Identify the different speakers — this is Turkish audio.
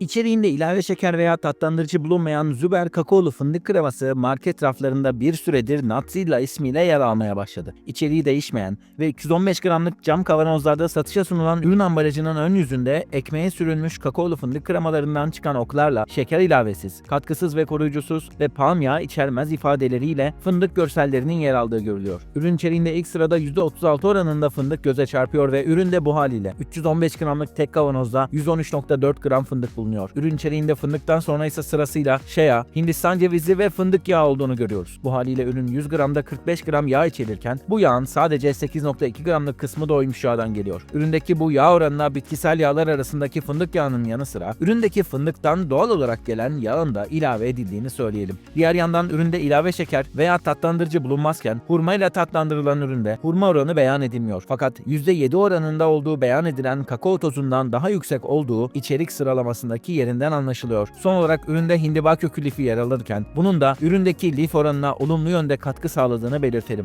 Speaker 1: İçeriğinde ilave şeker veya tatlandırıcı bulunmayan Züber kakaolu fındık kreması market raflarında bir süredir Natsilla ismiyle yer almaya başladı. İçeriği değişmeyen ve 215 gramlık cam kavanozlarda satışa sunulan ürün ambalajının ön yüzünde ekmeğe sürülmüş kakaolu fındık kremalarından çıkan oklarla şeker ilavesiz, katkısız ve koruyucusuz ve palm yağı içermez ifadeleriyle fındık görsellerinin yer aldığı görülüyor. Ürün içeriğinde ilk sırada %36 oranında fındık göze çarpıyor ve üründe bu haliyle 315 gramlık tek kavanozda 113.4 gram fındık bulunuyor. Ürün içeriğinde fındıktan sonra ise sırasıyla shea, Hindistan cevizi ve fındık yağı olduğunu görüyoruz. Bu haliyle ürün 100 gramda 45 gram yağ içerirken bu yağın sadece 8.2 gramlık kısmı doymuş yağdan geliyor. Üründeki bu yağ oranına bitkisel yağlar arasındaki fındık yağının yanı sıra üründeki fındıktan doğal olarak gelen yağın da ilave edildiğini söyleyelim. Diğer yandan üründe ilave şeker veya tatlandırıcı bulunmazken hurma ile tatlandırılan üründe hurma oranı beyan edilmiyor. Fakat %7 oranında olduğu beyan edilen kakao tozundan daha yüksek olduğu içerik sıralamasındaki yerinden anlaşılıyor. Son olarak üründe hindiba kökü lifi yer alırken bunun da üründeki lif oranına olumlu yönde katkı sağladığını belirtelim.